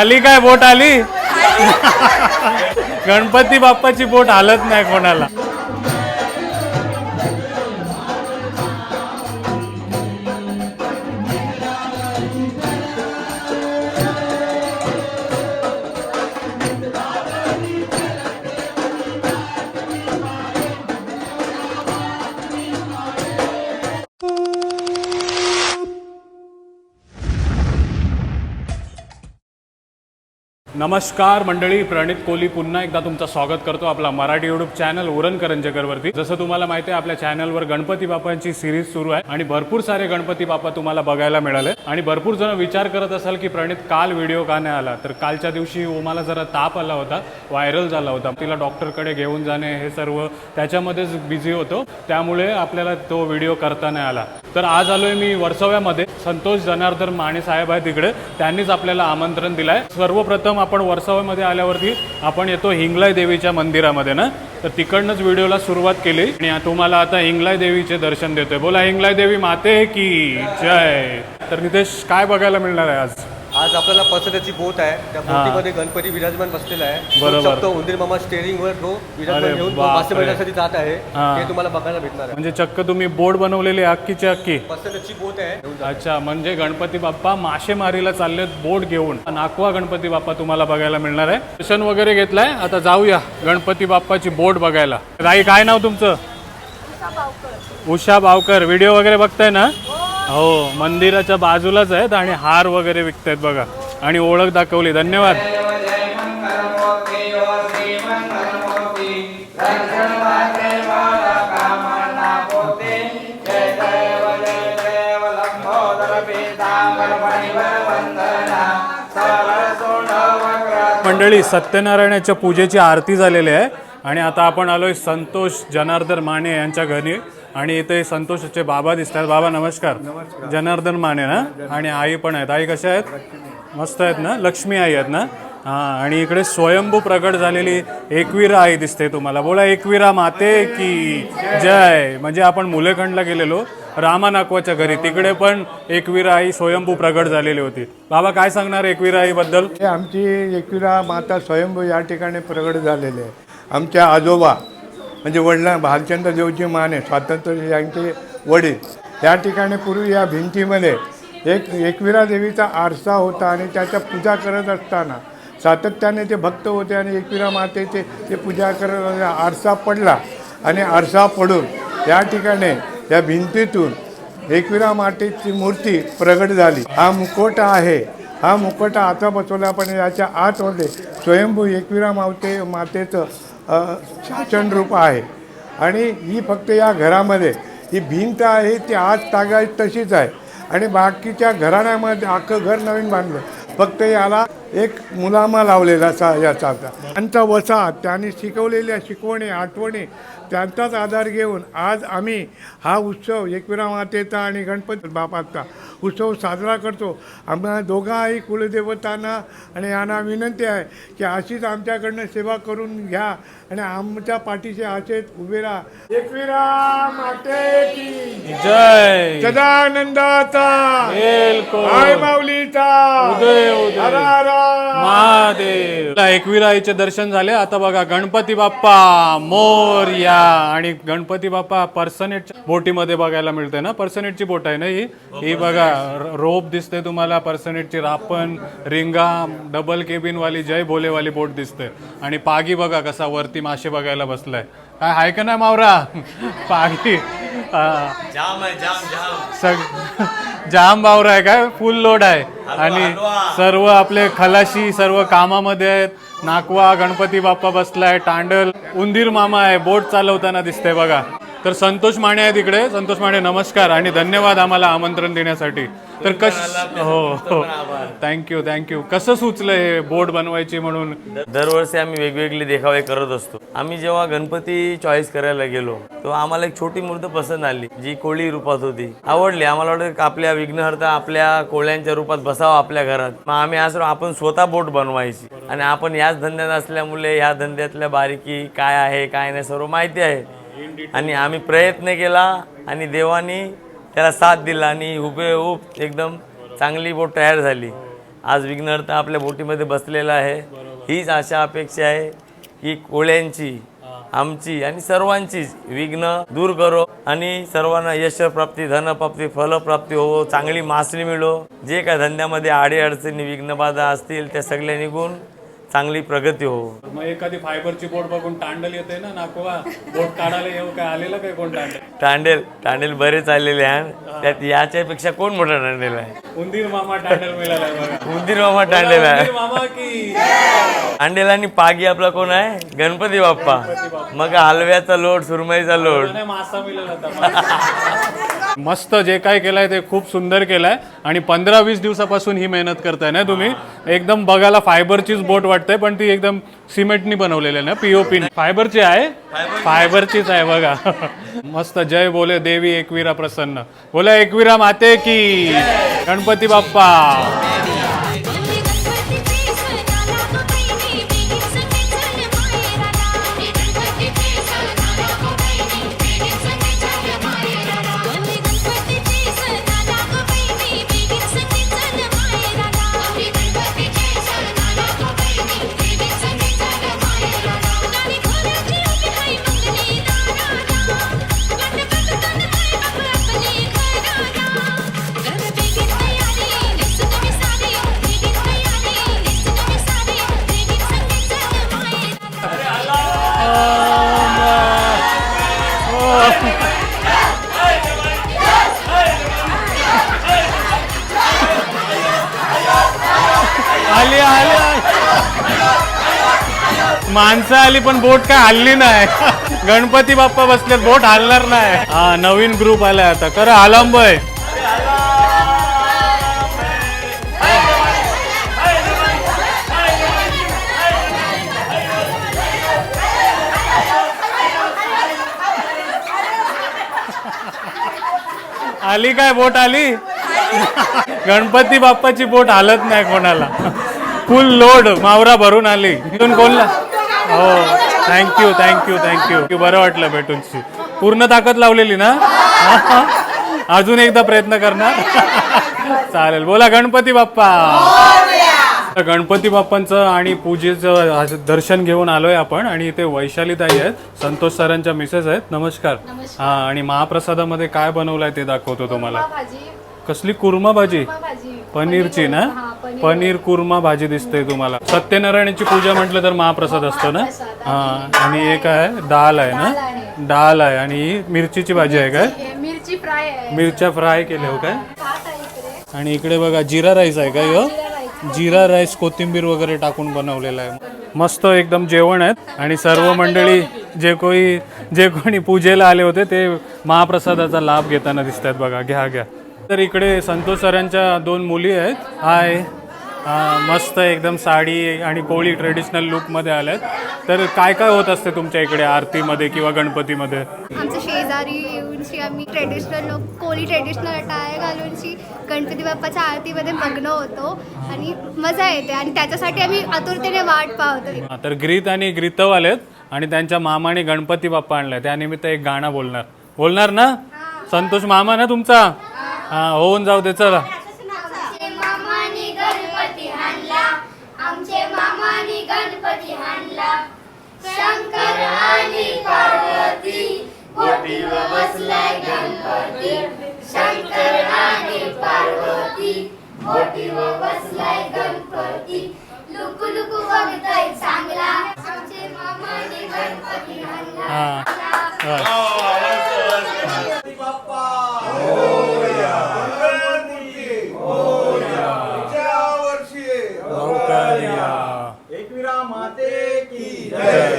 आली काय बोट आली? गणपती बाप्पाची बोट हालत नाही कोणाला. नमस्कार मंडळी प्रणित कोहली पुन्हा एकदा तुमचं स्वागत करतो आपला मराठी युट्यूब चॅनल उरण करंजकरवरती. जसं तुम्हाला माहिती आहे आपल्या चॅनलवर गणपती बाप्पांची सिरीज सुरू आहे आणि भरपूर सारे गणपती बाप्पा तुम्हाला बघायला मिळाले. आणि भरपूर जण विचार करत असाल की प्रणित काल व्हिडिओ का नाही आला? तर कालच्या दिवशी ओमाला जरा ताप आला होता व्हायरल झाला होता. तिला डॉक्टरकडे घेऊन जाणे हे सर्व त्याच्यामध्येच बिझी होतो. त्यामुळे आपल्याला तो व्हिडिओ करता नाही आला. तर आज आलोय मी वर्सव्यामध्ये. संतोष जनार्दन माने साहेब आहे तिकडे. त्यांनीच आपल्याला आमंत्रण दिलंय. सर्वप्रथम आपण वर्सावामध्ये आल्यावरती आपण येतो हिंगलाय देवीच्या मंदिरामध्ये ना? तर तिकडनंच व्हिडिओला सुरुवात केली. आणि तुम्हाला आता हिंगलाय देवीचे दर्शन देतोय. बोला हिंगलाय देवी माते की जय? तर नितेश काय बघायला मिळणार आहे आज? आज आपल्याला पसऱ्याची बोट आहे. त्या बोटीमध्ये गणपती विराजमान बसलेला आहे. बरोबर. तो उंदीर मामा स्टेअरिंग वर तो अरे विराजमान घेऊन तो बापरे. मासे मिळण्यासाठी जात आहे. हा. ते तुम्हाला बघायला भेटणार आहे. म्हणजे चक्क तुम्ही बोर्ड बनवलेली आहे अक्कीची अक्की पसऱ्याची बोट आहे. घेऊन जा. अच्छा म्हणजे गणपती बाप्पा मासेमारीला चाललेत बोट घेऊन. नाकवा गणपती बाप्पा तुम्हाला बघायला मिळणार आहे. दर्शन वगैरे घेतलंय आता जाऊया गणपती बाप्पाची बोट बघायला. राई काय नाव तुमचं? उषा बावकर. व्हिडिओ वगैरे बघताय ना? हो मंदिराच्या बाजूलाच आहेत आणि हार वगैरे विकतायत बघा. आणि ओळख दाखवली. धन्यवाद. मंडळी सत्यनारायणाच्या पूजेची आरती झालेली आहे. आणि आता आपण आलोय संतोष जनार्दन माने यांच्या घरी. आणि इथे संतोषचे बाबा दिसतात. बाबा नमस्कार. जनार्दन माने ना? आणि आई पण आहेत. आई कशा आहेत? मस्त आहेत ना? लक्ष्मी आई आहेत ना? हां आणि इकडे स्वयंभू प्रगट झालेली एकविरा आई दिसते तुम्हाला. बोला एकविरा माते की जय. म्हणजे आपण मुलेखंडला गेलेलो रामा नाकवाच्या घरी. तिकडे पण एकविरा आई स्वयंभू प्रगट झालेली होती. बाबा काय सांगणार एकविरा आईबद्दल? आमची एकविरा माता स्वयंभू या ठिकाणी प्रगट झालेले आहे. आमच्या आजोबा म्हणजे वडिला भालचंद्र देवजी माने स्वातंत्र्य यांचे वडील. या ठिकाणी पूर्वी या भिंतीमध्ये एक एकविरा देवीचा आरसा होता आणि त्याच्या पूजा करत असताना सातत्याने ते भक्त होते आणि एकविरा मातेचे ते पूजा करत आरसा पडला. आणि आरसा पडून या ठिकाणी या भिंतीतून एकविरा मातेची मूर्ती प्रगट झाली. हा मुखवटा आहे. हा मुखवटा आता बसवला पण याच्या आतमध्ये स्वयंभू एकविरा मावते मातेचं शासनरूप शासन रूप आहे. आणि ही फक्त या घरामध्ये ही भिंत आहे ती आज तागा तशीच आहे. आणि बाकीच्या घराण्यामध्ये अख्खं घर नवीन बांधलं. फक्त याला एक मुलामा लावलेला सा याचा त्यांचा वसा त्यांनी शिकवलेल्या शिकवणी आठवणी त्यांचाच आधार घेऊन आज आम्ही हा उत्सव एकविरा मातेचा आणि गणपती बापाचा उत्सव साजरा करतो. आम्हाला दोघाही कुलदेवतांना आणि यांना विनंती आहे की अशीच आमच्याकडनं सेवा करून घ्या आणि आमच्या पाठीशी असेच उभे राहा. एकविरा माते की जय. सदानंदाचा. माऊलीचा. महादेव. एकविरा आईचे दर्शन झाले. आता बघा गणपती बाप्पा मोरया. आणि गणपती बाप्पा पर्सनेटच्या बोटीमध्ये बघायला मिळते ना? पर्सनेटची बोट आहे ना ही? ही बघा र- रोप दिसते तुम्हाला पर्सनेटची रापण रिंगा डबल केबिन वाली जय भोलेवाली बोट दिसते आणि पागी बघा कसा वरती मासे बघायला बसलाय. काय आहे का नाही मावरा? पागी. हा. सग जाम बावर आहे काय? फुल लोड आहे. आणि सर्व आपले खलाशी सर्व कामामध्ये आहेत. नाकवा गणपती बाप्पा बसलाय तांडल. उंदीर मामा आहे बोट चालवताना दिसतंय बघा. तर संतोष माने आहे तिकडे संतोष माने नमस्कार आणि धन्यवाद आम्हाला आमंत्रण देण्यासाठी. तर कस हो हो. थँक्यू थँक्यू कसं सुचलं हे बोट बनवायची म्हणून? दरवर्षी आम्ही वेगवेगळे देखावे करत असतो. आम्ही जेव्हा गणपती चॉईस करायला गेलो तेव्हा आम्हाला एक छोटी मूर्त पसंत आली जी कोळी रूपात होती. आवडली. आम्हाला वाटतं की आपल्या विघ्नहर्ता आपल्या कोळ्यांच्या रूपात बसावं आपल्या घरात. मग आम्ही असं आपण स्वतः बोट बनवायची. आणि आपण याच धंद्यात असल्यामुळे ह्या धंद्यातल्या बारीकी काय आहे काय नाही सर्व माहिती आहे. आणि आम्ही प्रयत्न केला आणि देवानी त्याला साथ दिला आणि हुबेहूब एकदम चांगली बोट तयार झाली. आज विघ्नहर्ता आपल्या बोटीमध्ये बसलेला आहे. हीच आशा अपेक्षा आहे की कोळ्यांची आमची आणि सर्वांचीच विघ्न दूर करो आणि सर्वांना यशप्राप्ती धनप्राप्ती फलप्राप्ती होवो चांगली मासळी मिळो. जे काय धंद्यामध्ये आडी अडचणी विघ्नबाधा असतील त्या सगळ्या निघून चांगली प्रगती हो. मग एखादी फायबरची बोट बघून टांडल येते ना नाकोवा बोट काढायला येऊ काय? आलेलं काय कोण टांडल टांडेल टांडेल बरेच आलेले आहे त्यात याच्यापेक्षा कोण मोठा टांडेल आहे? उंदीर मामा टांडल मिळाला बघा. उंदीर मामा टांडेल आहे. उंदीर मामा की. टांडेल आणि पागी आपला कोण आहे? गणपती बाप्पा. मग हलव्याचा लोट सुरमईचा लोट. नाही, मासा मिळाला होता. मस्त जे काय केलंय ते खूप सुंदर केलंय. आणि पंधरा वीस दिवसापासून ही मेहनत करताय ना तुम्ही? एकदम बघायला फायबरचीच बोट वाटते पण ती एकदम सिमेंटनी बनवलेली आहे ना पीओपी फायबरची आहे? फायबरचीच आहे बघा. मस्त जय बोले देवी एकवीरा प्रसन्न. बोला एकवीरा माते की. गणपती बाप्पा. माणसं आली पण बोट काय हल्ली नाही. गणपती बाप्पा बसले बोट हलणार नाही. हा नवीन ग्रुप आलाय आता. खरं आलंब आहे. आली काय बोट आली? गणपती बाप्पाची बोट हालत नाही कोणाला. फुल लोड मावरा भरून आली. इथून कोणला? हो. थँक्यू थँक्यू थँक्यू बरं वाटलं भेटून पूर्ण ताकद लावलेली ना? अजून एकदा प्रयत्न करणार? चालेल. बोला गणपती बाप्पा. गणपती बाप्पांचं आणि पूजेचं दर्शन घेऊन आलोय आपण आणि इथे वैशाली ताई आहेत संतोष सरांच्या मिसेस आहेत. नमस्कार. हा आणि महाप्रसादामध्ये काय बनवलंय ते दाखवतो तुम्हाला. कसली कुर्मा भाजी भाजी पनीरची ना? हा, पनीर. कुर्मा भाजी दिसते तुम्हाला. सत्यनारायणाची पूजा म्हटलं तर महाप्रसाद असतो ना? हा आणि एक आहे डाल आहे ना? डाल आहे. आणि ही मिरचीची भाजी आहे काय? हे मिरची फ्राय मिरच्या फ्राय केल्या हो काय? आणि इकडे बघा जिरा राईस आहे का ह्यो जिरा राईस. कोथिंबीर वगैरे टाकून बनवलेला आहे. मस्त एकदम जेवण आहेत. आणि सर्व मंडळी जे कोणी जे कोणी पूजेला आले होते ते महाप्रसादाचा लाभ घेताना दिसत आहेत बघा. घ्या घ्या. तर इकडे संतोष सरांच्या दोन मुली आहेत. हाय हा, मस्त एकदम साडी आणि कोळी ट्रेडिशनल लुकमध्ये आल्यात. तर काय काय होत असते तुमच्या इकडे आरतीमध्ये किंवा गणपतीमध्ये? आमचं शेजारी येऊनशी आम्ही ट्रेडिशनल लोक कोळी ट्रेडिशनल अटायर घालूनशी गणपती बाप्पाच्या आरतीमध्ये मग्न होतो. आणि मजा येते. आणि त्याच्यासाठी आम्ही आतुरतेने वाट पाहतो तर ग्रीत आणि ग्रीतव आलेत आणि त्यांच्या मामाने गणपती बाप्पा आणलाय त्यानिमित्त एक गाणं बोलणार. बोलणार ना? संतोष मामा ना तुमचा? हा होऊन जाऊ दे चला मामानी गणपती हाणला आमचे मामानी गणपती हाणला शंकर आणि पार्वती बोटीवर बसलाय गणपती. शंकर आणि पार्वती बोटीवर बसलाय गणपती. लुकू लुकू बघताय चांगला. आमचे मामानी गणपती हाणला हा. Yeah. Yeah.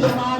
seja mais.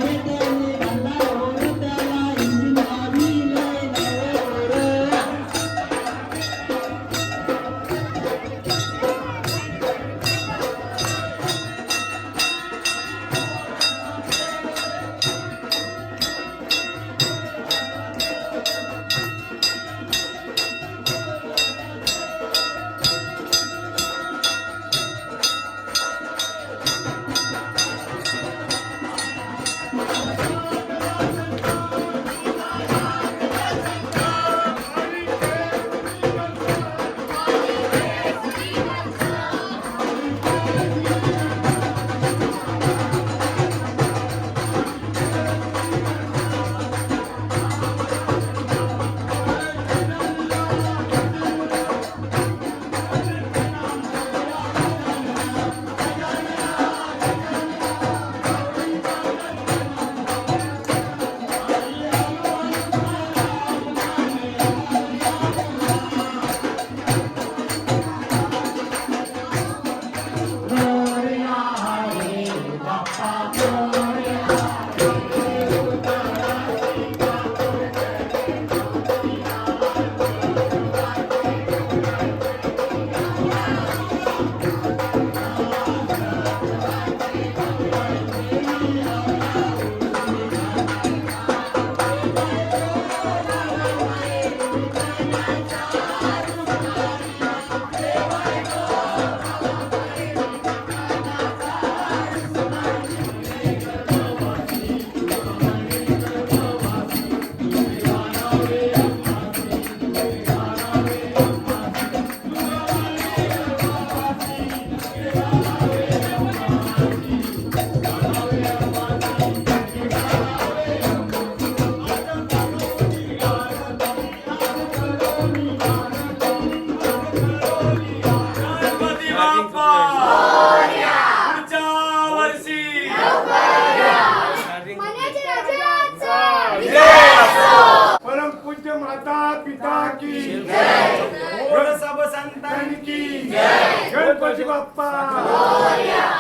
Ganpati Bappa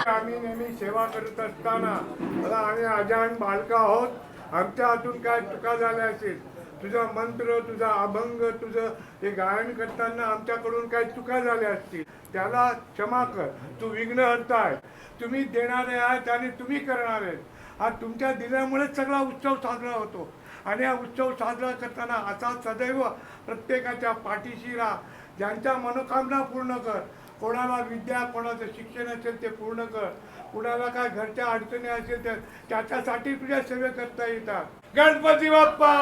आम्ही नेहमी सेवा करत असताना मला आम्ही अजान बालक आहोत आमच्या हातून काय चुका झाल्या असेल तुझा मंत्र तुझा अभंग तुझं हे गायन करताना आमच्याकडून काही चुका झाल्या असतील त्याला क्षमा कर तू विघ्नहर्ता आहे तुम्ही देणारे आहेत आणि तुम्ही करणार आहेत हा तुमच्या दिल्यामुळेच सगळा उत्सव साजरा होतो आणि हा उत्सव साजरा करताना असा सदैव प्रत्येकाच्या पाठीशी राहा. ज्यांच्या मनोकामना पूर्ण कर. कोणाला विद्या कोणाचं शिक्षण असेल ते पूर्ण कर. कुणाला काय घरच्या अडचणी असेल तर त्याच्यासाठी तुझ्या सेवे करता येतात. गणपती बाप्पा!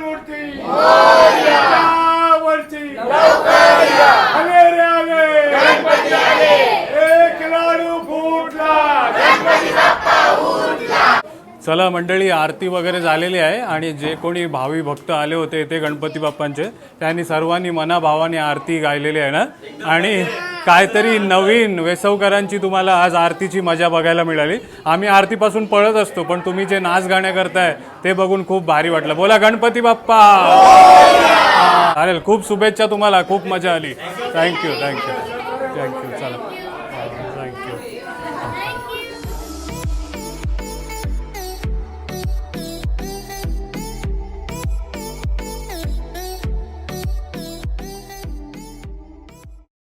मूर्ती आले! रे आले! एक लाडू फुटला! चला मंडळी आरती वगैरे झालेली आहे आणि जे कोणी भावी भक्त आले होते ते गणपती बाप्पांचे त्यांनी सर्वांनी मनाभावाने आरती गायलेली आहे ना? आणि काहीतरी नवीन वेसवकरांची तुम्हाला आज आरतीची मजा बघायला मिळाली. आम्ही आरतीपासून पळत असतो पण तुम्ही जे नाच गाण्या करताय ते बघून खूप भारी वाटलं. बोला गणपती बाप्पा! चालेल खूप शुभेच्छा तुम्हाला खूप मजा आली. Thank you thank you thank you